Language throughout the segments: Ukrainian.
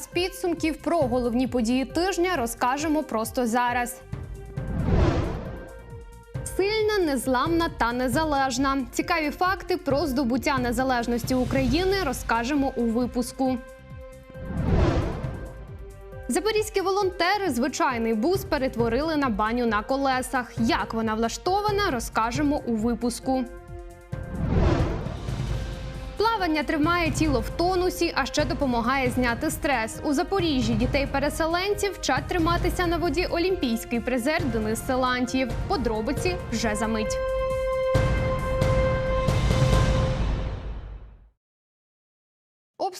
час підсумків про головні події тижня розкажемо просто зараз. Сильна, незламна та незалежна. Цікаві факти про здобуття незалежності України розкажемо у випуску. Запорізькі волонтери звичайний бус перетворили на баню на колесах. Як вона влаштована, розкажемо у випуску. Плавання тримає тіло в тонусі, а ще допомагає зняти стрес. У Запоріжжі дітей-переселенців вчать триматися на воді олімпійський призер Денис Силантьєв. Подробиці вже за мить.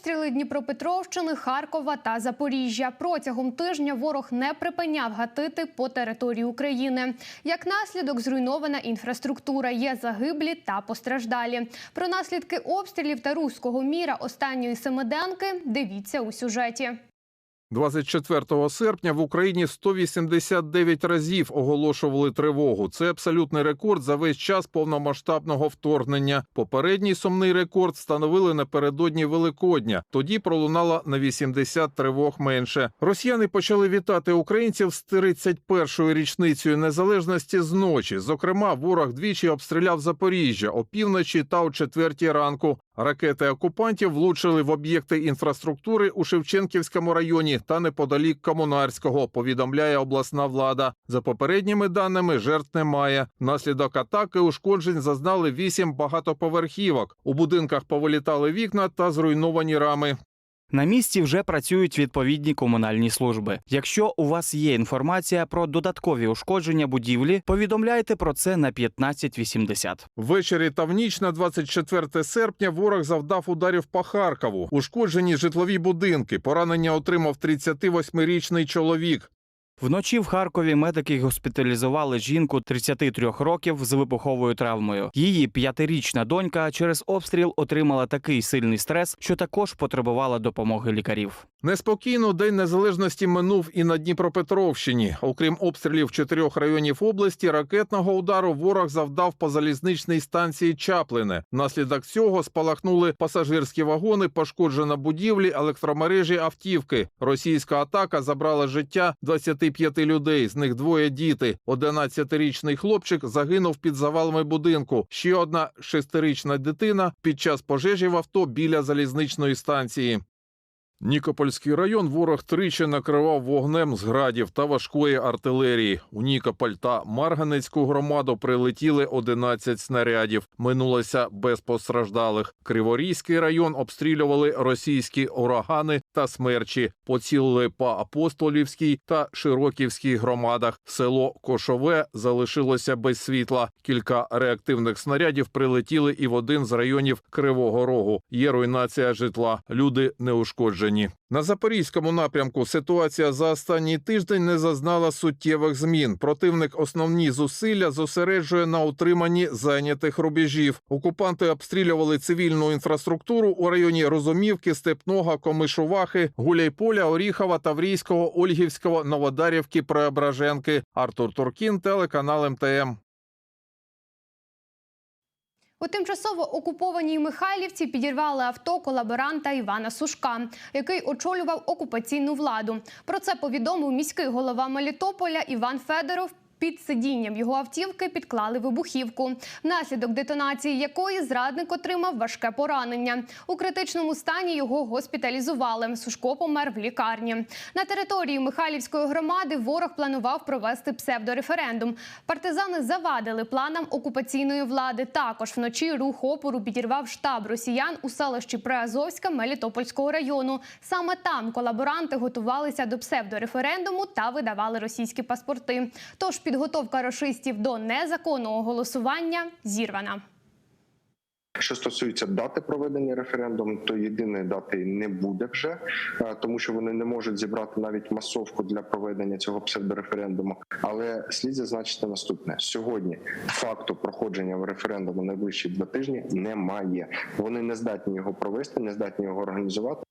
Обстріли Дніпропетровщини, Харкова та Запоріжжя протягом тижня ворог не припиняв гатити по території України. Як наслідок, зруйнована інфраструктура, є загиблі та постраждалі. Про наслідки обстрілів та руського міра останньої семиденки дивіться у сюжеті. 24 серпня в Україні 189 разів оголошували тривогу. Це абсолютний рекорд за весь час повномасштабного вторгнення. Попередній сумний рекорд встановили напередодні Великодня. Тоді пролунало на 80 тривог менше. Росіяни почали вітати українців з 31-ю річницею незалежності з ночі. Зокрема, ворог двічі обстріляв Запоріжжя опівночі та о четвертій ранку. Ракети окупантів влучили в об'єкти інфраструктури у Шевченківському районі та неподалік Комунарського. Повідомляє обласна влада. За попередніми даними жертв немає. Наслідок атаки ушкоджень зазнали вісім багатоповерхівок. У будинках повилітали вікна та зруйновані рами. На місці вже працюють відповідні комунальні служби. Якщо у вас є інформація про додаткові ушкодження будівлі, повідомляйте про це на 1580. Ввечері та в ніч на 24 серпня ворог завдав ударів по Харкову. Ушкоджені житлові будинки. Поранення отримав 38-річний чоловік. Вночі в Харкові медики госпіталізували жінку 33 років з вибуховою травмою. Її п'ятирічна донька через обстріл отримала такий сильний стрес, що також потребувала допомоги лікарів. Неспокійно День Незалежності минув і на Дніпропетровщині. Окрім обстрілів чотирьох районів області, ракетного удару ворог завдав по залізничній станції Чаплине. Внаслідок цього спалахнули пасажирські вагони, пошкоджена будівлі, електромережі, автівки. Російська атака забрала життя 25 людей, з них двоє діти. 11-річний хлопчик загинув під завалами будинку. Ще одна шестирічна дитина під час пожежі в авто біля залізничної станції. Нікопольський район ворог тричі накривав вогнем з градів та важкої артилерії. У Нікополь та Марганецьку громаду прилетіли 11 снарядів. Минулося без постраждалих. Криворізький район обстрілювали російські урагани та смерчі. Поцілили по Апостолівській та Широківській громадах. Село Кошове залишилося без світла. Кілька реактивних снарядів прилетіли і в один з районів Кривого Рогу. Є руйнація житла. Люди не ушкоджені. На запорізькому напрямку ситуація за останній тиждень не зазнала суттєвих змін. Противник основні зусилля зосереджує на утриманні зайнятих рубежів. Окупанти обстрілювали цивільну інфраструктуру у районі Розумівки, Степного, Комишувахи, Гуляйполя, Оріхова, Таврійського, Ольгівського, Новодарівки, Преображенки. Артур Туркін, телеканал МТМ. У тимчасово окупованій Михайлівці підірвали авто колаборанта Івана Сушка, який очолював окупаційну владу. Про це повідомив міський голова Мелітополя Іван Федоров. Під сидінням його автівки підклали вибухівку, внаслідок детонації якої зрадник отримав важке поранення. У критичному стані його госпіталізували. Сушко помер в лікарні. На території Михайлівської громади ворог планував провести псевдореферендум. Партизани завадили планам окупаційної влади. Також вночі рух опору підірвав штаб росіян у селищі Приазовська Мелітопольського району. Саме там колаборанти готувалися до псевдореферендуму та видавали російські паспорти. Тож підготовка рашистів до незаконного голосування зірвана. Що стосується дати проведення референдуму, то єдиної дати не буде вже, е, тому що вони не можуть зібрати навіть масовку для проведення цього псевдореферендуму. Але слід зазначити наступне: сьогодні факту проходження референдуму найближчі два тижні немає. Вони не здатні його провести, не здатні його організувати.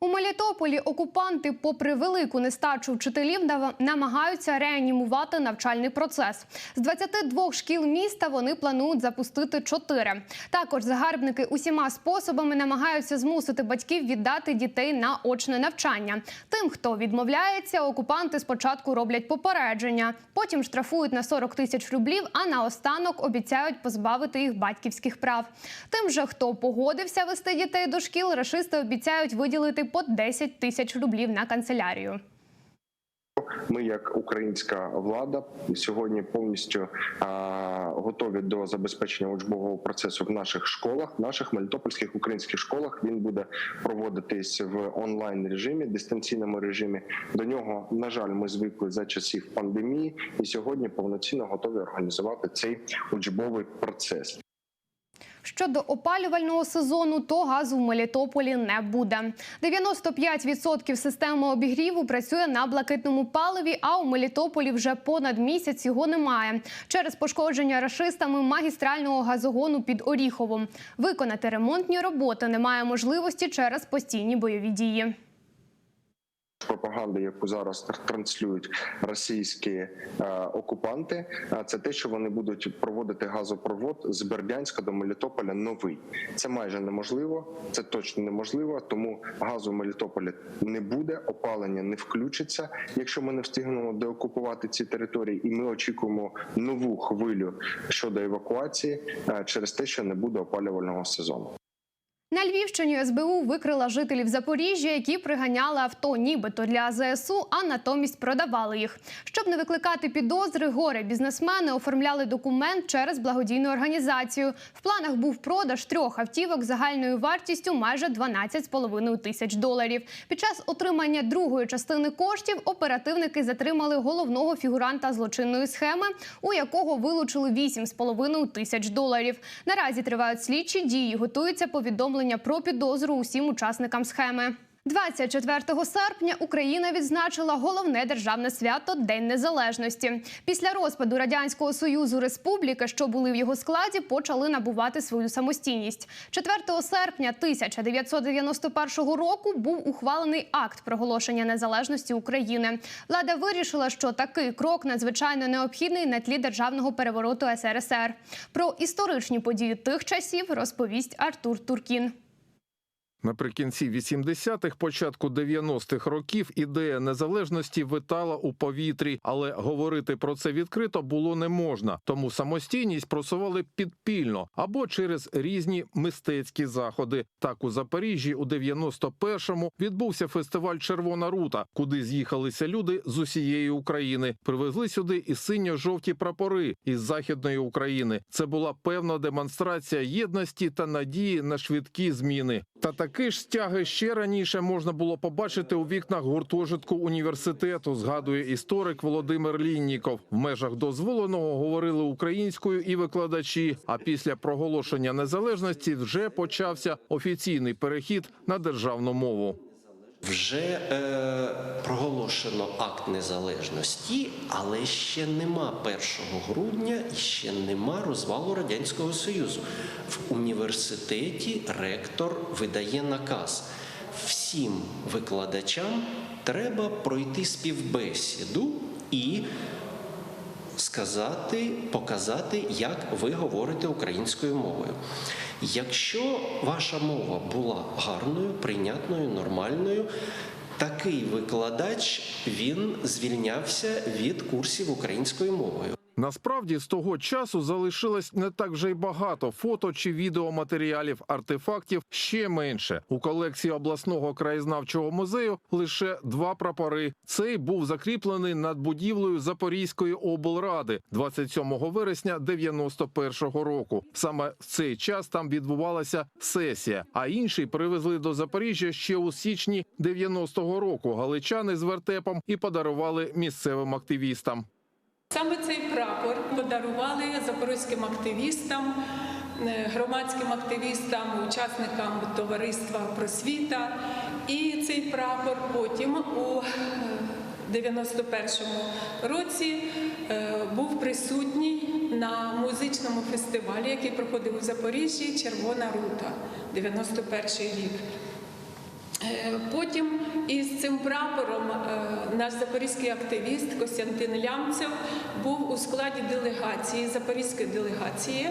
У Мелітополі окупанти, попри велику нестачу вчителів, намагаються реанімувати навчальний процес. З 22 шкіл міста вони планують запустити 4. Також загарбники усіма способами намагаються змусити батьків віддати дітей на очне навчання. Тим, хто відмовляється, окупанти спочатку роблять попередження, потім штрафують на 40 тисяч рублів, а наостанок обіцяють позбавити їх батьківських прав. Тим же, хто погодився вести дітей до шкіл, рашисти обіцяють виділити по 10 тисяч рублів на канцелярію. Ми, як українська влада, сьогодні повністю а, готові до забезпечення учбового процесу в наших школах, наших мелітопольських українських школах. Він буде проводитись в онлайн режимі, дистанційному режимі. До нього, на жаль, ми звикли за часів пандемії, і сьогодні повноцінно готові організувати цей учбовий процес. Щодо опалювального сезону, то газу в Мелітополі не буде. 95% системи обігріву працює на блакитному паливі, а у Мелітополі вже понад місяць його немає. Через пошкодження рашистами магістрального газогону під Оріховом. Виконати ремонтні роботи немає можливості через постійні бойові дії. Пропаганди, яку зараз транслюють російські е, окупанти, це те, що вони будуть проводити газопровод з Бердянська до Мелітополя новий. Це майже неможливо, це точно неможливо. Тому газу в Мелітополі не буде, опалення не включиться, якщо ми не встигнемо деокупувати ці території, і ми очікуємо нову хвилю щодо евакуації е, через те, що не буде опалювального сезону. На Львівщині СБУ викрила жителів Запоріжжя, які приганяли авто нібито для ЗСУ, а натомість продавали їх. Щоб не викликати підозри, горе бізнесмени оформляли документ через благодійну організацію. В планах був продаж трьох автівок загальною вартістю майже 12,5 тисяч доларів. Під час отримання другої частини коштів оперативники затримали головного фігуранта злочинної схеми, у якого вилучили 8,5 тисяч доларів. Наразі тривають слідчі дії. Готується повідомлення про підозру усім учасникам схеми. 24 серпня Україна відзначила головне державне свято День Незалежності. Після розпаду радянського союзу республіки, що були в його складі, почали набувати свою самостійність. 4 серпня 1991 року був ухвалений акт проголошення незалежності України. Влада вирішила, що такий крок надзвичайно необхідний на тлі державного перевороту СРСР. Про історичні події тих часів розповість Артур Туркін. Наприкінці 80-х, початку 90-х років ідея незалежності витала у повітрі, але говорити про це відкрито було не можна. Тому самостійність просували підпільно або через різні мистецькі заходи. Так у Запоріжжі у 91-му відбувся фестиваль Червона рута, куди з'їхалися люди з усієї України. Привезли сюди і синьо-жовті прапори із західної України. Це була певна демонстрація єдності та надії на швидкі зміни. Та такі ж стяги ще раніше можна було побачити у вікнах гуртожитку університету. Згадує історик Володимир Лінніков. В межах дозволеного говорили українською і викладачі. А після проголошення незалежності вже почався офіційний перехід на державну мову. Вже е, проголошено акт незалежності, але ще нема 1 грудня і ще нема розвалу Радянського Союзу. В університеті ректор видає наказ. Всім викладачам треба пройти співбесіду і сказати, показати, як ви говорите українською мовою. Якщо ваша мова була гарною, прийнятною, нормальною, такий викладач він звільнявся від курсів українською мовою. Насправді з того часу залишилось не так вже й багато фото чи відеоматеріалів, артефактів ще менше. У колекції обласного краєзнавчого музею лише два прапори. Цей був закріплений над будівлею Запорізької облради 27 вересня 91-го року. Саме в цей час там відбувалася сесія. А інший привезли до Запоріжжя ще у січні 90-го року. Галичани з вертепом і подарували місцевим активістам. Саме цей прапор подарували запорізьким активістам, е, громадським активістам, учасникам товариства просвіта. І цей прапор потім у е, 91-му році е, був присутній на музичному фестивалі, який проходив у Запоріжжі Червона рута, 91-й рік. Е, Потім із цим прапором е, наш запорізький активіст Костянтин Лямцев був у складі делегації, запорізької делегації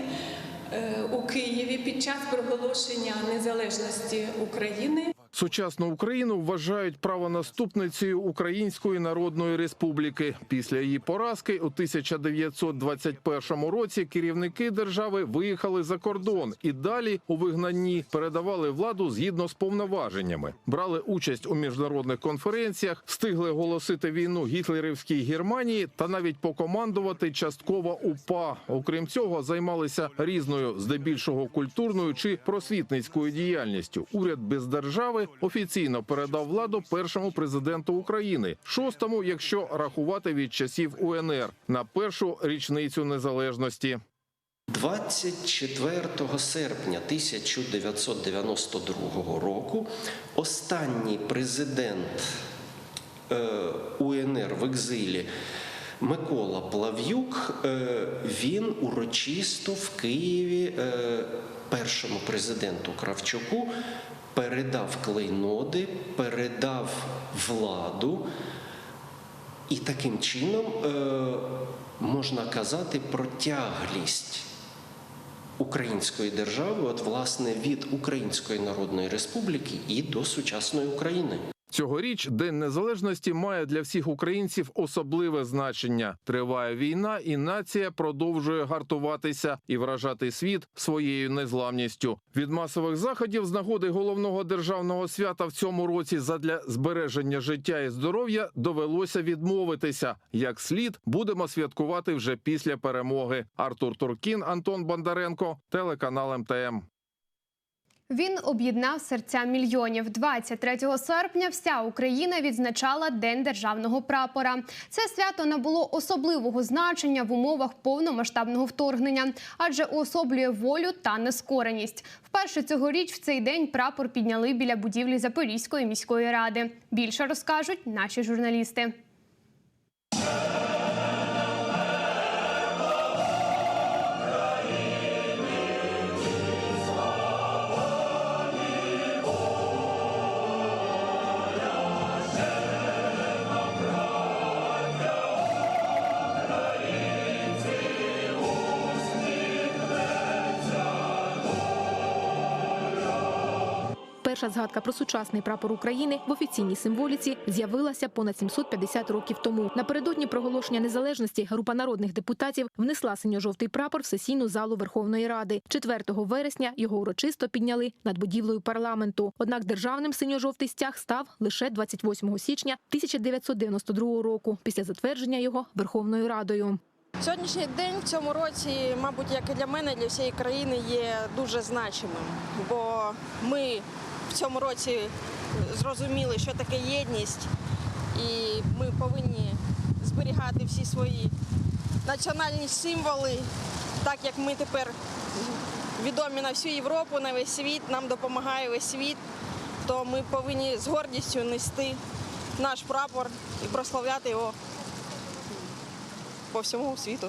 е, у Києві під час проголошення незалежності України. Сучасну Україну вважають правонаступницею Української Народної Республіки. Після її поразки у 1921 році керівники держави виїхали за кордон і далі у вигнанні передавали владу згідно з повноваженнями, брали участь у міжнародних конференціях, встигли оголосити війну гітлерівській Германії та навіть покомандувати частково УПА. Окрім цього, займалися різною, здебільшого культурною чи просвітницькою діяльністю. Уряд без держави офіційно передав владу першому президенту України, шостому, якщо рахувати від часів УНР, на першу річницю незалежності. 24 серпня 1992 року останній президент е, УНР в екзилі Микола Плав'юк е, він урочисто в Києві е, першому президенту Кравчуку передав клейноди, передав владу. І таким чином е, можна казати про тяглість української держави, от власне від Української Народної Республіки і до сучасної України. Цьогоріч День Незалежності має для всіх українців особливе значення. Триває війна, і нація продовжує гартуватися і вражати світ своєю незламністю. Від масових заходів з нагоди головного державного свята в цьому році задля збереження життя і здоров'я довелося відмовитися. Як слід будемо святкувати вже після перемоги. Артур Туркін, Антон Бондаренко, телеканал МТМ. Він об'єднав серця мільйонів. 23 серпня вся Україна відзначала День державного прапора. Це свято набуло особливого значення в умовах повномасштабного вторгнення, адже уособлює волю та нескореність. Вперше цьогоріч в цей день прапор підняли біля будівлі Запорізької міської ради. Більше розкажуть наші журналісти. Перша згадка про сучасний прапор України в офіційній символіці з'явилася понад 750 років тому. Напередодні проголошення незалежності група народних депутатів внесла синьо-жовтий прапор в сесійну залу Верховної Ради. 4 вересня його урочисто підняли над будівлею парламенту. Однак державним синьо-жовтий стяг став лише 28 січня 1992 року після затвердження його Верховною Радою. Сьогоднішній день в цьому році, мабуть, як і для мене, для всієї країни є дуже значимим, бо ми в цьому році зрозуміли, що таке єдність, і ми повинні зберігати всі свої національні символи, так як ми тепер відомі на всю Європу, на весь світ, нам допомагає весь світ, то ми повинні з гордістю нести наш прапор і прославляти його по всьому світу.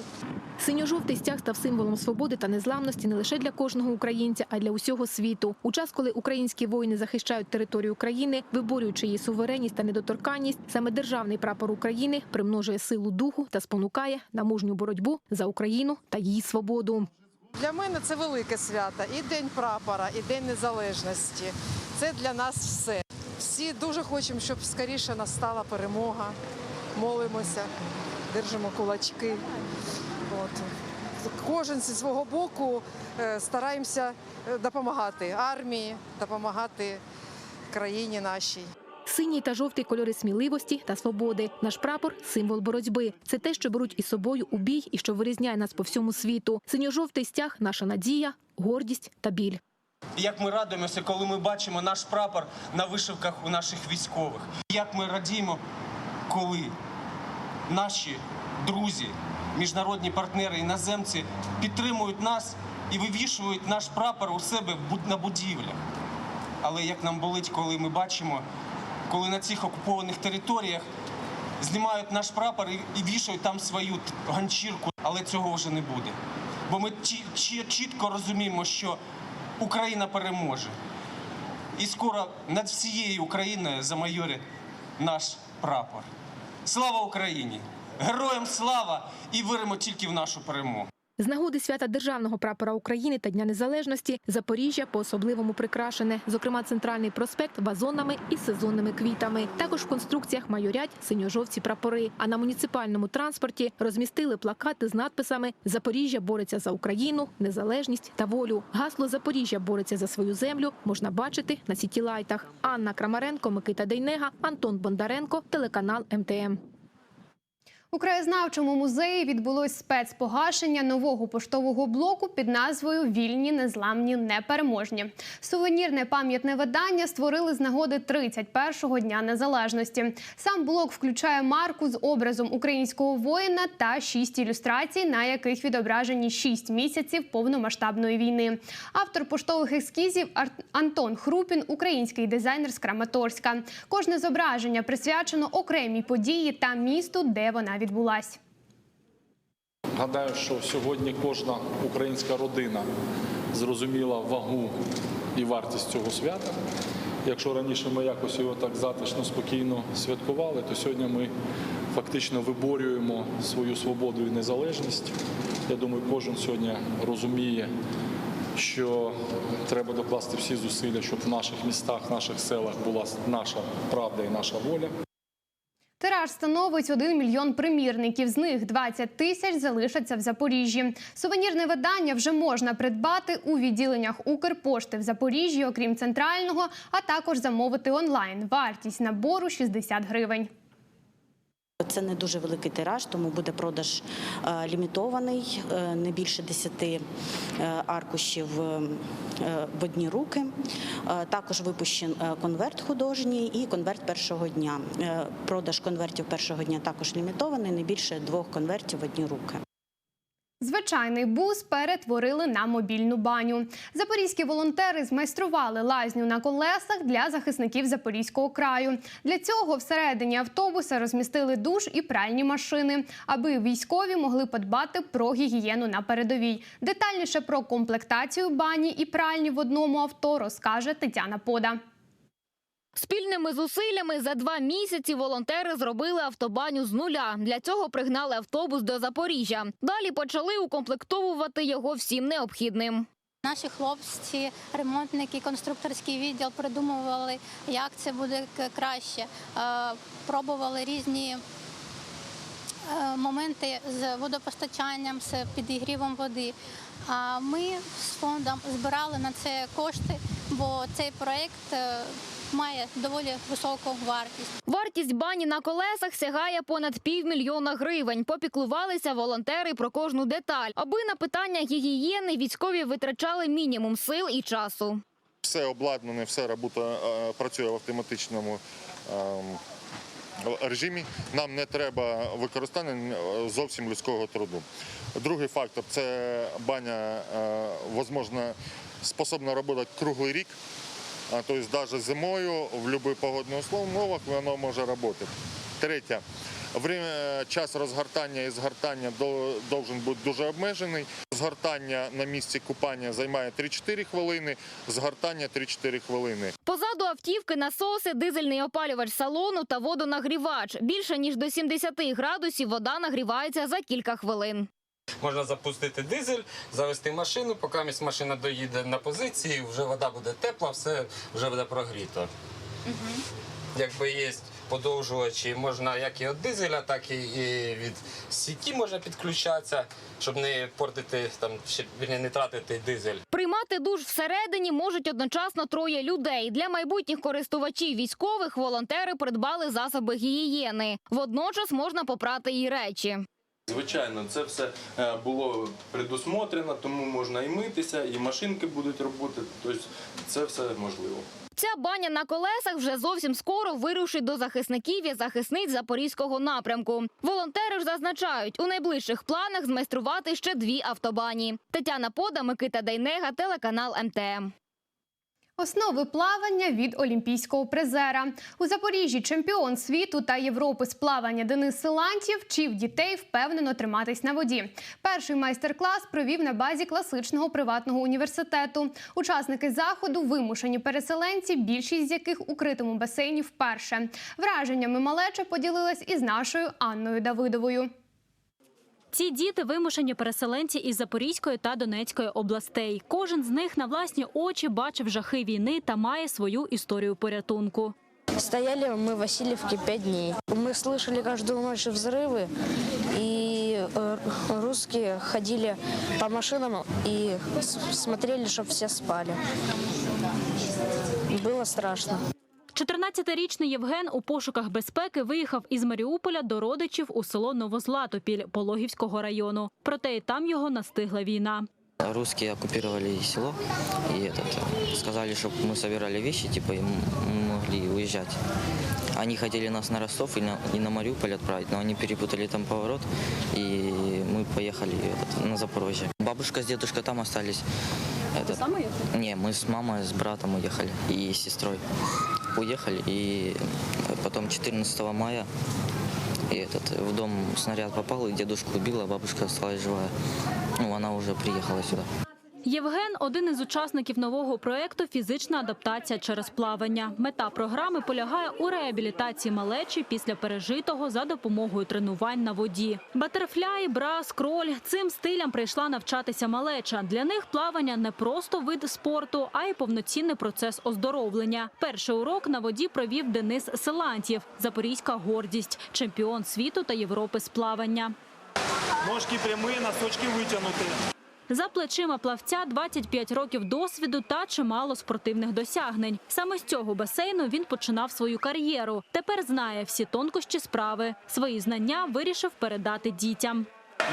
Синьо-жовтий стяг став символом свободи та незламності не лише для кожного українця, а й для усього світу. У час, коли українські воїни захищають територію країни, виборюючи її суверенність та недоторканність, саме державний прапор України примножує силу духу та спонукає на мужню боротьбу за Україну та її свободу. Для мене це велике свято. І День прапора, і День Незалежності. Це для нас все. Всі дуже хочемо, щоб скоріше настала перемога. Молимося, держимо кулачки. От. Кожен зі свого боку е, стараємося е, допомагати армії, допомагати країні нашій. Синій та жовтий кольори сміливості та свободи. Наш прапор символ боротьби. Це те, що беруть із собою у бій і що вирізняє нас по всьому світу. Синьо-жовтий стяг наша надія, гордість та біль. Як ми радуємося, коли ми бачимо наш прапор на вишивках у наших військових. Як ми радіємо, коли наші друзі, міжнародні партнери, іноземці підтримують нас і вивішують наш прапор у себе на будівлях. Але як нам болить, коли ми бачимо, коли на цих окупованих територіях знімають наш прапор і, вішають там свою ганчірку, але цього вже не буде. Бо ми чі- чі- чітко розуміємо, що Україна переможе. і скоро над всією Україною замайорить наш прапор. Слава Україні! Героям слава! І віримо тільки в нашу перемогу. З нагоди свята державного прапора України та Дня Незалежності Запоріжжя по-особливому прикрашене, зокрема центральний проспект вазонами і сезонними квітами. Також в конструкціях майорять синьо-жовті прапори. А на муніципальному транспорті розмістили плакати з надписами Запоріжжя бореться за Україну, незалежність та волю. Гасло Запоріжжя бореться за свою землю можна бачити на сітілайтах. Анна Крамаренко, Микита Дейнега, Антон Бондаренко, телеканал МТМ. У краєзнавчому музеї відбулось спецпогашення нового поштового блоку під назвою Вільні, незламні, непереможні. Сувенірне пам'ятне видання створили з нагоди 31-го дня незалежності. Сам блок включає марку з образом українського воїна та шість ілюстрацій, на яких відображені шість місяців повномасштабної війни. Автор поштових ескізів Антон Хрупін, український дизайнер з Краматорська. Кожне зображення присвячено окремій події та місту, де вона відбулась. Гадаю, що сьогодні кожна українська родина зрозуміла вагу і вартість цього свята. Якщо раніше ми якось його так затишно, спокійно святкували, то сьогодні ми фактично виборюємо свою свободу і незалежність. Я думаю, кожен сьогодні розуміє, що треба докласти всі зусилля, щоб в наших містах, наших селах була наша правда і наша воля. Тираж становить 1 мільйон примірників. З них 20 тисяч залишаться в Запоріжжі. Сувенірне видання вже можна придбати у відділеннях Укрпошти в Запоріжжі, окрім центрального, а також замовити онлайн. Вартість набору 60 гривень. Це не дуже великий тираж, тому буде продаж е, лімітований, е, не більше 10 е, аркушів в одні руки. Також випущен конверт художній і конверт першого дня. Продаж конвертів першого дня також лімітований, не більше двох конвертів в одні руки. Звичайний бус перетворили на мобільну баню. Запорізькі волонтери змайстрували лазню на колесах для захисників Запорізького краю. Для цього всередині автобуса розмістили душ і пральні машини, аби військові могли подбати про гігієну на передовій. Детальніше про комплектацію бані і пральні в одному авто розкаже Тетяна Пода. Спільними зусиллями за два місяці волонтери зробили автобаню з нуля. Для цього пригнали автобус до Запоріжжя. Далі почали укомплектовувати його всім необхідним. Наші хлопці, ремонтники, конструкторський відділ придумували, як це буде краще. Е, Пробували різні е, моменти з водопостачанням, з підігрівом води. А ми з фондом збирали на це кошти, бо цей проект е, має доволі високу вартість. Вартість бані на колесах сягає понад півмільйона гривень. Попіклувалися волонтери про кожну деталь, аби на питання гігієни військові витрачали мінімум сил і часу. Все обладнане, все робота е, працює в автоматичному ем, режимі. Нам не треба використання зовсім людського труду. Другий фактор це баня, е, можливо, способна працювати круглий рік. Тобто навіть зимою в будь-яких погодних умовах воно може працювати. Третє. Час розгортання і згортання до- должен бути дуже обмежений. Згортання на місці купання займає 3-4 хвилини, згортання 3-4 хвилини. Позаду автівки насоси, дизельний опалювач салону та водонагрівач. Більше ніж до 70 градусів вода нагрівається за кілька хвилин. Можна запустити дизель, завести машину, поки машина доїде на позиції, вже вода буде тепла, все вже буде прогріто. Якби є подовжувачі, можна як і від дизеля, так і від сіті можна підключатися, щоб не портити там, ще не тратити дизель. Приймати душ всередині можуть одночасно троє людей. Для майбутніх користувачів військових волонтери придбали засоби гігієни. Водночас можна попрати і речі. Звичайно, це все е, було предусмотрено, тому можна і митися, і машинки будуть робити. Тобто це все можливо. Ця баня на колесах вже зовсім скоро вирушить до захисників і захисниць запорізького напрямку. Волонтери ж зазначають, у найближчих планах змайструвати ще дві автобані. Тетяна Пода, Микита Дейнега, телеканал МТМ. Основи плавання від олімпійського призера у Запоріжжі. Чемпіон світу та Європи з плавання Денис Силантів вчив дітей впевнено триматись на воді. Перший майстер-клас провів на базі класичного приватного університету. Учасники заходу вимушені переселенці, більшість з яких у критому басейні вперше. Враженнями малеча поділилась із нашою Анною Давидовою. Ці діти вимушені переселенці із Запорізької та Донецької областей. Кожен з них на власні очі бачив жахи війни та має свою історію порятунку. Стояли мы в Васильевке пять дней. Мы слышали каждую ночь взрывы, и э, русские ходили по машинам и с- смотрели, чтобы все спали. Было страшно. 14-річний Євген у пошуках безпеки виїхав із Маріуполя до родичів у село Новозлатопіль Пологівського району. Проте і там його настигла війна. Русские оккупировали село и этот, э, сказали, чтобы мы собирали вещи, типа, и м- могли уезжать. Они хотели нас на Ростов и на, и на Мариуполь отправить, но они перепутали там поворот, и мы поехали этот, на Запорожье. Бабушка с дедушкой там остались. Этот, Не, мы с мамой, с братом уехали и с сестрой. Уехали, и потом 14 мая и этот, в дом снаряд попал, и дедушку убила, а бабушка осталась живая. Ну, она уже приехала сюда. Євген один із учасників нового проєкту Фізична адаптація через плавання. Мета програми полягає у реабілітації малечі після пережитого за допомогою тренувань на воді. Батерфляй, бра, скроль цим стилям прийшла навчатися малеча. Для них плавання не просто вид спорту, а й повноцінний процес оздоровлення. Перший урок на воді провів Денис Силантьєв, запорізька гордість, чемпіон світу та Європи з плавання. Ножки прямые, носочки вытянуты. За плечима плавця 25 років досвіду та чимало спортивних досягнень. Саме з цього басейну він починав свою кар'єру. Тепер знає всі тонкощі справи. Свої знання вирішив передати дітям.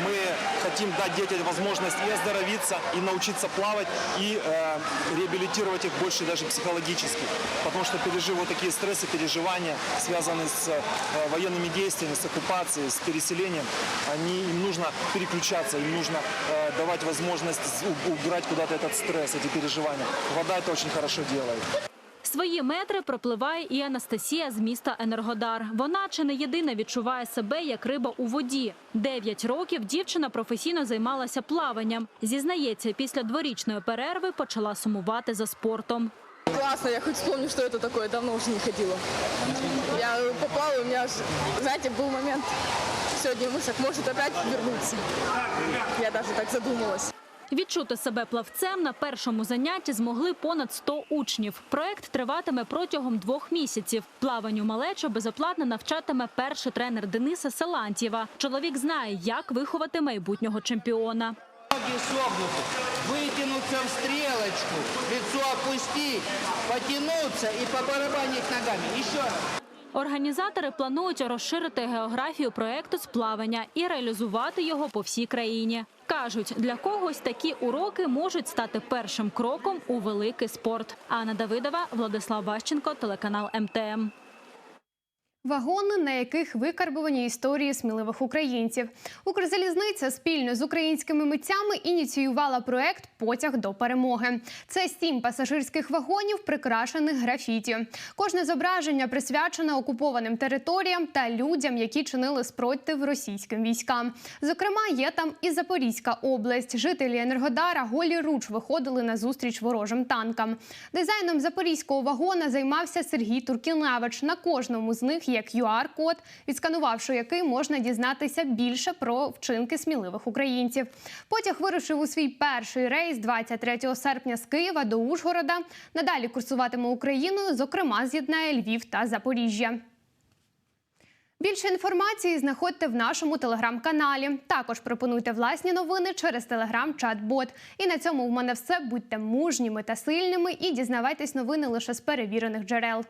Мы хотим дать детям возможность и оздоровиться, и научиться плавать, и э, реабилитировать их больше даже психологически. Потому что пережив вот такие стрессы, переживания, связанные с э, военными действиями, с оккупацией, с переселением, они, им нужно переключаться, им нужно э, давать возможность убрать куда-то этот стресс, эти переживания. Вода это очень хорошо делает. Свої метри пропливає і Анастасія з міста Енергодар. Вона чи не єдина відчуває себе як риба у воді. Дев'ять років дівчина професійно займалася плаванням. Зізнається, після дворічної перерви почала сумувати за спортом. Классно, я хоть вспомню, что это такое, давно уже не ходила. Я попала, у меня, аж, знаете, был момент, сегодня мышек может опять вернуться. Я даже так задумалась. Відчути себе плавцем на першому занятті змогли понад 100 учнів. Проект триватиме протягом двох місяців. Плаванню малечо безоплатно навчатиме перший тренер Дениса Селантьєва. Чоловік знає, як виховати майбутнього чемпіона. Ноги согнуты, вытянуться в стрелочку, лицо опустить, потянуться и побарабанить ногами. Еще раз. Організатори планують розширити географію проекту з плавання і реалізувати його по всій країні. Кажуть, для когось такі уроки можуть стати першим кроком у великий спорт. Анна Давидова, Владислав Ващенко, телеканал МТМ. Вагони, на яких викарбовані історії сміливих українців. Укрзалізниця спільно з українськими митцями ініціювала проект Потяг до перемоги. Це сім пасажирських вагонів, прикрашених графіті. Кожне зображення присвячене окупованим територіям та людям, які чинили спротив російським військам. Зокрема, є там і Запорізька область. Жителі Енергодара голі руч виходили на зустріч ворожим танкам. Дизайном запорізького вагона займався Сергій Туркіневич. На кожному з них є QR-код, відсканувавши який можна дізнатися більше про вчинки сміливих українців. Потяг вирушив у свій перший рейс 23 серпня з Києва до Ужгорода. Надалі курсуватиме Україною, зокрема, з'єднає Львів та Запоріжжя. Більше інформації знаходьте в нашому телеграм-каналі. Також пропонуйте власні новини через телеграм-чат-бот. І на цьому в мене все. Будьте мужніми та сильними і дізнавайтесь новини лише з перевірених джерел.